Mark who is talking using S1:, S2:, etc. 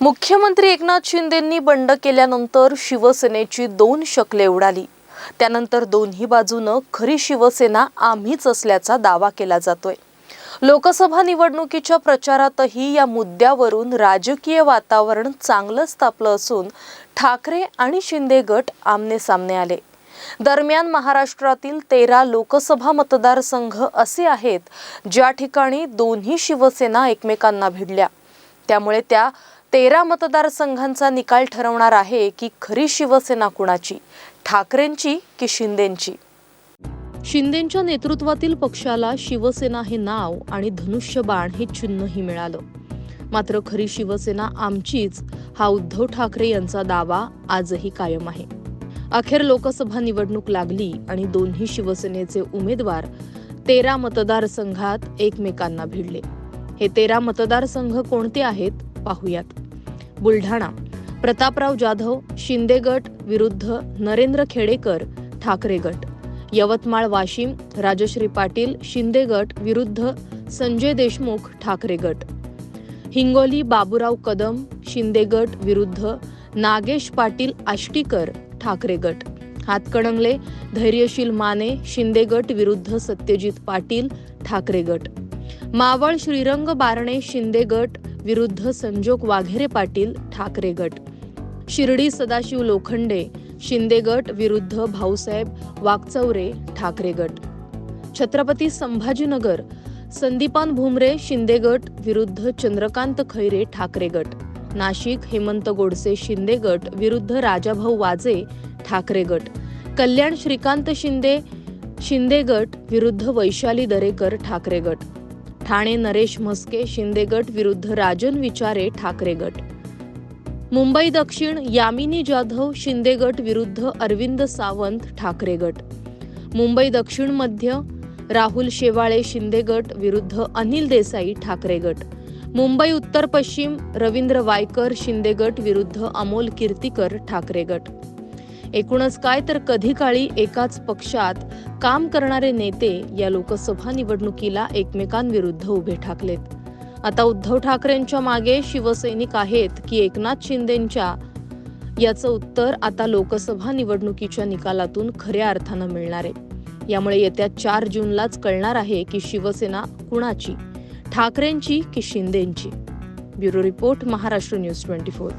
S1: मुख्यमंत्री एकनाथ शिंदेंनी बंड केल्यानंतर शिवसेनेची दोन शकले उडाली. त्यानंतर दोन्ही बाजूनं खरी शिवसेना आम्हीच असल्याचा दावा केला जातोय. लोकसभा निवडणुकीच्या प्रचारातही या मुद्द्यावरून राजकीय वातावरण चांगलंच तापलं असून ठाकरे आणि शिंदे गट आमने सामने आले. दरम्यान महाराष्ट्रातील तेरा लोकसभा मतदारसंघ असे आहेत ज्या ठिकाणी दोन्ही शिवसेना एकमेकांना भिडल्या. त्यामुळे त्या तेरा मतदारसंघांचा निकाल ठरवणार आहे की खरी शिवसेना कुणाची? ठाकरेंची की शिंदेंची? शिंदेंच्या नेतृत्वातील पक्षाला शिवसेना हे नाव आणि धनुष्यबाण हे चिन्हही मिळालं. मात्र खरी शिवसेना आमचीच हा उद्धव ठाकरे यांचा दावा आजही कायम आहे. अखेर लोकसभा निवडणूक लागली आणि दोन्ही शिवसेनेचे उमेदवार तेरा मतदारसंघात एकमेकांना भिडले. हे तेरा मतदारसंघ कोणते आहेत? पाहूयात. बुलढाणा. प्रतापराव जाधव शिंदे गट विरुद्ध नरेंद्र खेडेकर ठाकरे गट. यवतमाळ वाशिम राजश्री पाटील शिंदे गट विरुद्ध संजय देशमुख ठाकरे गट. हिंगोली बाबुराव कदम शिंदे गट विरुद्ध नागेश पाटील आष्टीकर ठाकरे गट. हातकणंगले धैर्यशील माने शिंदे गट विरुद्ध सत्यजित पाटील ठाकरे गट. मावळ श्रीरंग बारणे शिंदे गट विरुद्ध संजोग वाघेरे पाटील ठाकरे गट. शिर्डी सदाशिव लोखंडे शिंदे गट विरुद्ध भाऊसाहेब वाकचौरे ठाकरे गट. छत्रपती संभाजीनगर संदीपान भुमरे शिंदे गट विरुद्ध चंद्रकांत खैरे ठाकरे गट. नाशिक हेमंत गोडसे शिंदे गट विरुद्ध राजाभाऊ वाजे ठाकरे गट. कल्याण श्रीकांत शिंदे शिंदे गट विरुद्ध वैशाली दरेकर ठाकरे गट. ठाणे नरेश म्हस्के शिंदे गट विरुद्ध राजन विचारे ठाकरे गट. मुंबई दक्षिण यामिनी जाधव शिंदे गट विरुद्ध अरविंद सावंत ठाकरे गट. मुंबई दक्षिण मध्य राहुल शेवाळे शिंदे गट विरुद्ध अनिल देसाई ठाकरे गट. मुंबई उत्तर पश्चिम रवींद्र वायकर शिंदे गट विरुद्ध अमोल कीर्तीकर ठाकरे गट. एकूणच काय तर कधी काळी एकाच पक्षात काम करणारे नेते या लोकसभा निवडणुकीला एकमेकांविरुद्ध उभे ठाकलेत. आता उद्धव ठाकरेंच्या मागे शिवसैनिक आहेत की एकनाथ शिंदेंच्या? याचं उत्तर आता लोकसभा निवडणुकीच्या निकालातून खऱ्या अर्थानं मिळणार. आहे यामुळे येत्या चार जूनलाच कळणार आहे की शिवसेना कुणाची? ठाकरेंची की शिंदेंची? Bureau report Maharashtra news twenty four.